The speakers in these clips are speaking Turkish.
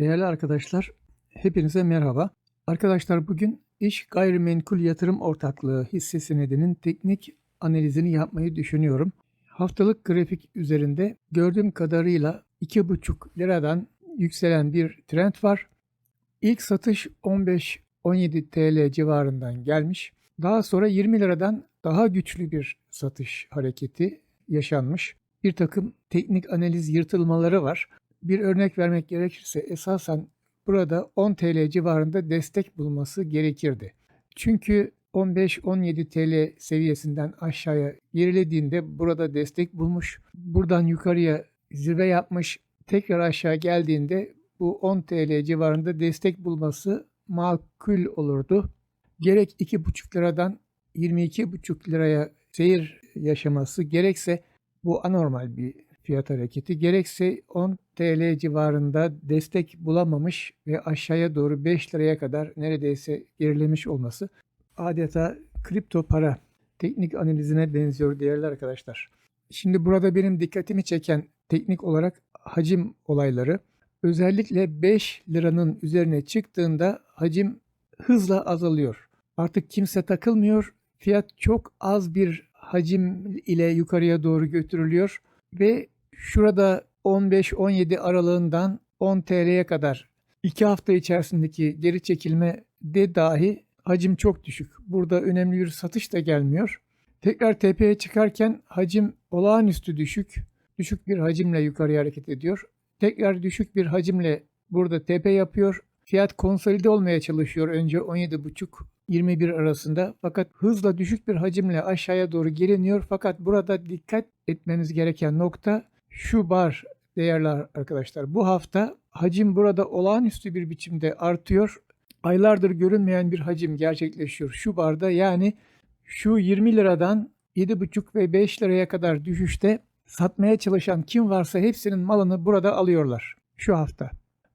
Değerli arkadaşlar, hepinize merhaba. Arkadaşlar bugün İş Gayrimenkul Yatırım Ortaklığı hisse senedinin teknik analizini yapmayı düşünüyorum. Haftalık grafik üzerinde gördüğüm kadarıyla 2,5 liradan yükselen bir trend var. İlk satış 15-17 TL civarından gelmiş. Daha sonra 20 liradan daha güçlü bir satış hareketi yaşanmış. Bir takım teknik analiz yırtılmaları var. Bir örnek vermek gerekirse esasen burada 10 TL civarında destek bulması gerekirdi. Çünkü 15-17 TL seviyesinden aşağıya gerilediğinde burada destek bulmuş. Buradan yukarıya zirve yapmış. Tekrar aşağı geldiğinde bu 10 TL civarında destek bulması makul olurdu. Gerek 2,5 liradan 22,5 liraya seyir yaşaması gerekse bu anormal bir fiyat hareketi gerekse 10 TL civarında destek bulamamış ve aşağıya doğru 5 liraya kadar neredeyse gerilemiş olması adeta kripto para teknik analizine benziyor değerli arkadaşlar. Şimdi burada benim dikkatimi çeken teknik olarak hacim olayları. Özellikle 5 liranın üzerine çıktığında hacim hızla azalıyor. Artık kimse takılmıyor. Fiyat çok az bir hacim ile yukarıya doğru götürülüyor ve şurada 15-17 aralığından 10 TL'ye kadar 2 hafta içerisindeki geri çekilme de dahi hacim çok düşük. Burada önemli bir satış da gelmiyor. Tekrar tepeye çıkarken hacim olağanüstü düşük. Düşük bir hacimle yukarıya hareket ediyor. Tekrar düşük bir hacimle burada tepe yapıyor. Fiyat konsolide olmaya çalışıyor önce 17,5-21 arasında. Fakat hızla düşük bir hacimle aşağıya doğru geliniyor. Fakat burada dikkat etmeniz gereken nokta şu bar değerli arkadaşlar. Bu hafta hacim burada olağanüstü bir biçimde artıyor. Aylardır görünmeyen bir hacim gerçekleşiyor. Şu barda yani şu 20 liradan 7,5 ve 5 liraya kadar düşüşte satmaya çalışan kim varsa hepsinin malını burada alıyorlar şu hafta.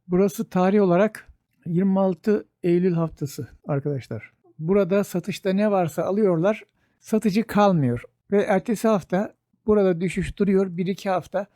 Burası tarih olarak 26 Eylül haftası arkadaşlar. Burada satışta ne varsa alıyorlar. Satıcı kalmıyor ve ertesi hafta burada düşüş duruyor. 1-2 hafta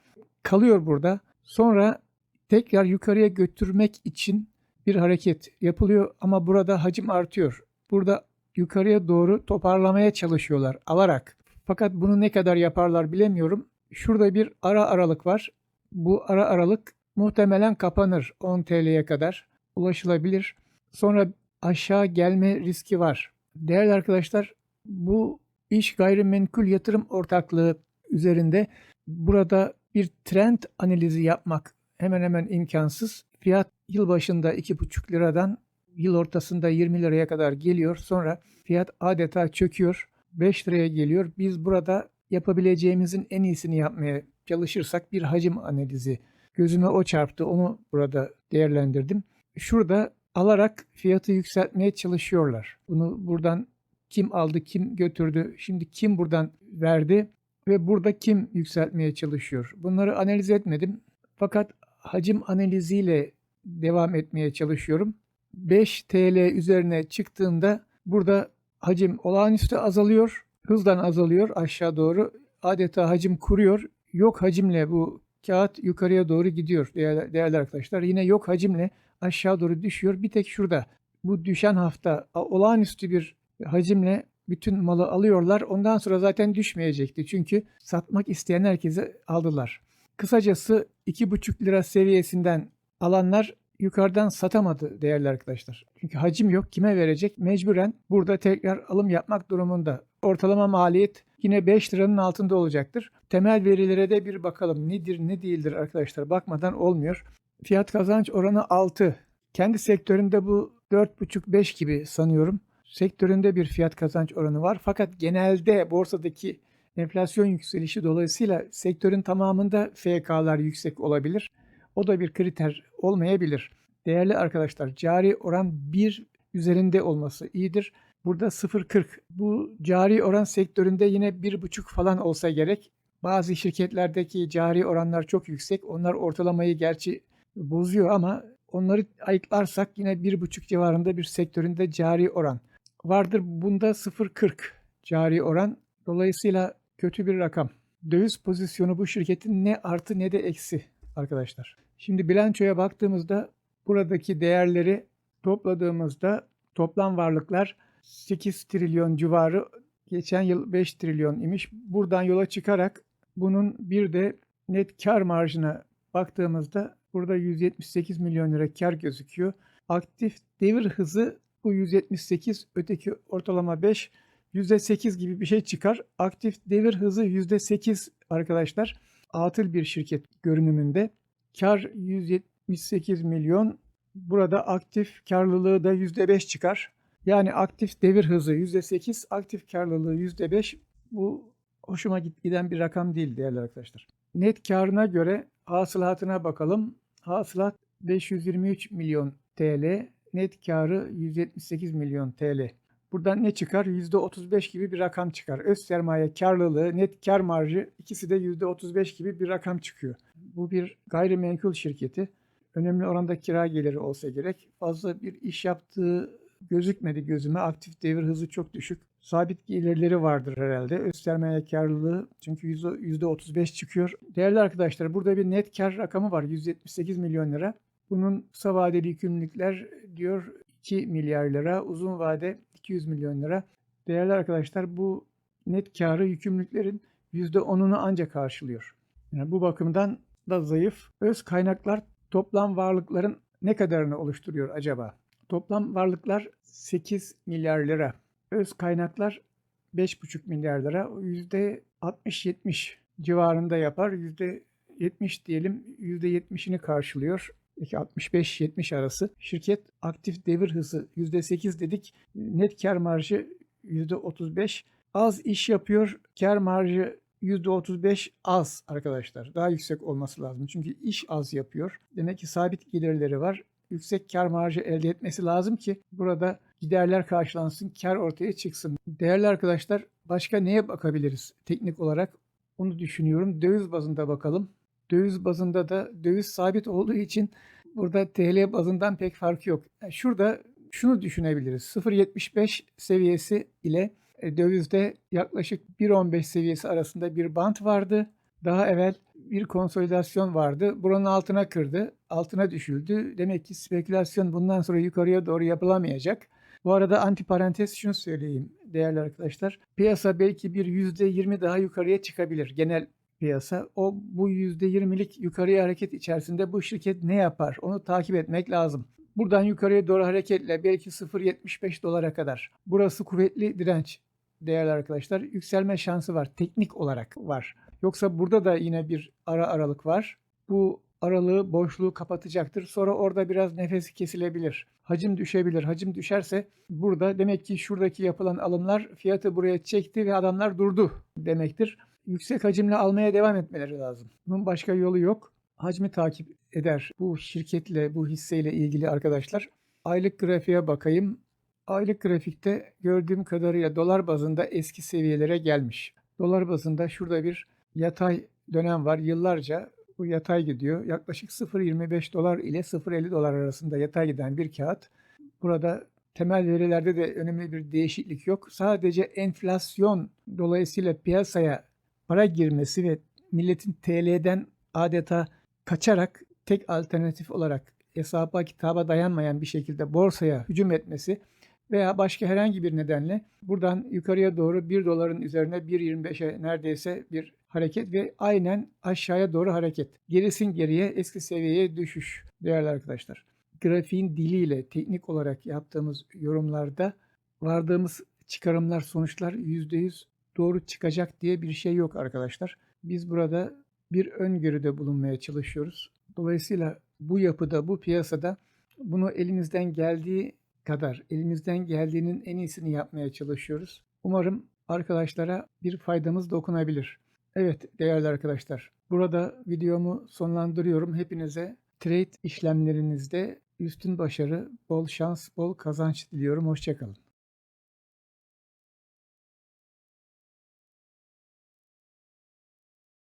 kalıyor burada. Sonra tekrar yukarıya götürmek için bir hareket yapılıyor ama burada hacim artıyor. Burada yukarıya doğru toparlamaya çalışıyorlar alarak. Fakat bunu ne kadar yaparlar bilemiyorum. Şurada bir ara aralık var. Bu ara aralık muhtemelen kapanır 10 TL'ye kadar ulaşılabilir. Sonra aşağı gelme riski var. Değerli arkadaşlar bu iş gayrimenkul yatırım ortaklığı üzerinde burada bir trend analizi yapmak hemen hemen imkansız. Fiyat yıl başında 2,5 liradan yıl ortasında 20 liraya kadar geliyor. Sonra fiyat adeta çöküyor. 5 liraya geliyor. Biz burada yapabileceğimizin en iyisini yapmaya çalışırsak bir hacim analizi gözüme o çarptı. Onu burada değerlendirdim. Şurada alarak fiyatı yükseltmeye çalışıyorlar. Bunu buradan kim aldı, kim götürdü, şimdi kim buradan verdi ve burada kim yükseltmeye çalışıyor. Bunları analiz etmedim. Fakat hacim analiziyle devam etmeye çalışıyorum. 5 TL üzerine çıktığında burada hacim olağanüstü azalıyor. Hızdan azalıyor aşağı doğru. Adeta hacim kuruyor. Yok hacimle bu kağıt yukarıya doğru gidiyor değerli, değerli arkadaşlar. Yine yok hacimle aşağı doğru düşüyor. Bir tek şurada bu düşen hafta olağanüstü bir hacimle bütün malı alıyorlar. Ondan sonra zaten düşmeyecekti. Çünkü satmak isteyen herkese aldılar. Kısacası 2,5 lira seviyesinden alanlar yukarıdan satamadı değerli arkadaşlar. Çünkü hacim yok. Kime verecek? Mecburen burada tekrar alım yapmak durumunda. Ortalama maliyet yine 5 liranın altında olacaktır. Temel verilere de bir bakalım. Nedir ne değildir arkadaşlar. Bakmadan olmuyor. Fiyat kazanç oranı 6. Kendi sektöründe bu 4,5-5 gibi sanıyorum. Sektöründe bir fiyat kazanç oranı var. Fakat genelde borsadaki enflasyon yükselişi dolayısıyla sektörün tamamında FK'lar yüksek olabilir. O da bir kriter olmayabilir. Değerli arkadaşlar cari oran 1 üzerinde olması iyidir. Burada 0.40. Bu cari oran sektöründe yine 1.5 falan olsa gerek. Bazı şirketlerdeki cari oranlar çok yüksek. Onlar ortalamayı gerçi bozuyor ama onları ayıklarsak yine 1.5 civarında bir sektöründe cari oran vardır. Bunda 0.40 cari oran. Dolayısıyla kötü bir rakam. Döviz pozisyonu bu şirketin ne artı ne de eksi arkadaşlar. Şimdi bilançoya baktığımızda buradaki değerleri topladığımızda toplam varlıklar 8 trilyon civarı geçen yıl 5 trilyon imiş. Buradan yola çıkarak bunun bir de net kar marjına baktığımızda burada 178 milyon lira kar gözüküyor. Aktif devir hızı bu 178 öteki ortalama 5 %8 gibi bir şey çıkar. Aktif devir hızı %8 arkadaşlar. Atıl bir şirket görünümünde. Kar 178 milyon. Burada aktif karlılığı da %5 çıkar. Yani aktif devir hızı %8, aktif karlılığı %5. Bu hoşuma giden bir rakam değil değerli arkadaşlar. Net karına göre hasılatına bakalım. Hasılat 523 milyon TL, net karı 178 milyon TL. Buradan ne çıkar? %35 gibi bir rakam çıkar. Öz sermaye karlılığı, net kar marjı ikisi de %35 gibi bir rakam çıkıyor. Bu bir gayrimenkul şirketi. Önemli oranda kira geliri olsa gerek. Fazla bir iş yaptığı gözükmedi gözüme. Aktif devir hızı çok düşük. Sabit gelirleri vardır herhalde. Öz sermaye karlılığı çünkü %35 çıkıyor. Değerli arkadaşlar burada bir net kar rakamı var. 178 milyon lira. Bunun kısa vadeli yükümlülükler diyor 2 milyar lira. Uzun vade 200 milyon lira. Değerli arkadaşlar bu net karı yükümlülüklerin %10'unu ancak karşılıyor. Yani bu bakımdan da zayıf. Öz kaynaklar toplam varlıkların ne kadarını oluşturuyor acaba? Toplam varlıklar 8 milyar lira. Öz kaynaklar 5,5 milyar lira. %60-70 civarında yapar. %70 diyelim %70'ini karşılıyor. Peki 65-70 arası. Şirket aktif devir hızı %8 dedik. Net kar marjı %35. Az iş yapıyor. Kar marjı %35 az arkadaşlar. Daha yüksek olması lazım. Çünkü iş az yapıyor. Demek ki sabit gelirleri var. Yüksek kar marjı elde etmesi lazım ki burada giderler karşılansın, kar ortaya çıksın. Değerli arkadaşlar başka neye bakabiliriz teknik olarak? Onu düşünüyorum. Döviz bazında bakalım. Döviz bazında da döviz sabit olduğu için burada TL bazından pek farkı yok. Yani şurada şunu düşünebiliriz. 0.75 seviyesi ile e, dövizde yaklaşık 1.15 seviyesi arasında bir bant vardı. Daha evvel bir konsolidasyon vardı. Buranın altına kırdı. Altına düşüldü. Demek ki spekülasyon bundan sonra yukarıya doğru yapılamayacak. Bu arada antiparantez şunu söyleyeyim değerli arkadaşlar. Piyasa belki bir %20 daha yukarıya çıkabilir. Genel piyasa. O bu %20'lik yukarıya hareket içerisinde bu şirket ne yapar? Onu takip etmek lazım. Buradan yukarıya doğru hareketle belki 0.75 dolara kadar. Burası kuvvetli direnç değerli arkadaşlar. Yükselme şansı var. Teknik olarak var. Yoksa burada da yine bir ara aralık var. Bu aralığı, boşluğu kapatacaktır. Sonra orada biraz nefesi kesilebilir. Hacim düşebilir. Hacim düşerse burada demek ki şuradaki yapılan alımlar fiyatı buraya çekti ve adamlar durdu demektir. Yüksek hacimle almaya devam etmeleri lazım. Bunun başka yolu yok. Hacmi takip eder. Bu şirketle, bu hisseyle ilgili arkadaşlar. Aylık grafiğe bakayım. Aylık grafikte gördüğüm kadarıyla dolar bazında eski seviyelere gelmiş. Dolar bazında şurada bir yatay dönem var. Yıllarca bu yatay gidiyor. Yaklaşık 0.25 dolar ile 0.50 dolar arasında yatay giden bir kağıt. Burada temel verilerde de önemli bir değişiklik yok. Sadece enflasyon dolayısıyla piyasaya para girmesi ve milletin TL'den adeta kaçarak tek alternatif olarak hesaba kitaba dayanmayan bir şekilde borsaya hücum etmesi veya başka herhangi bir nedenle buradan yukarıya doğru 1 doların üzerine 1.25'e neredeyse bir hareket ve aynen aşağıya doğru hareket. Gerisin geriye eski seviyeye düşüş değerli arkadaşlar. Grafiğin diliyle teknik olarak yaptığımız yorumlarda vardığımız çıkarımlar, sonuçlar %100 doğru çıkacak diye bir şey yok arkadaşlar. Biz burada bir öngörüde bulunmaya çalışıyoruz. Dolayısıyla bu yapıda, bu piyasada bunu elimizden geldiği kadar elimizden geldiğinin en iyisini yapmaya çalışıyoruz. Umarım arkadaşlara bir faydamız dokunabilir. Evet değerli arkadaşlar, burada videomu sonlandırıyorum. Hepinize trade işlemlerinizde üstün başarı, bol şans, bol kazanç diliyorum. Hoşçakalın.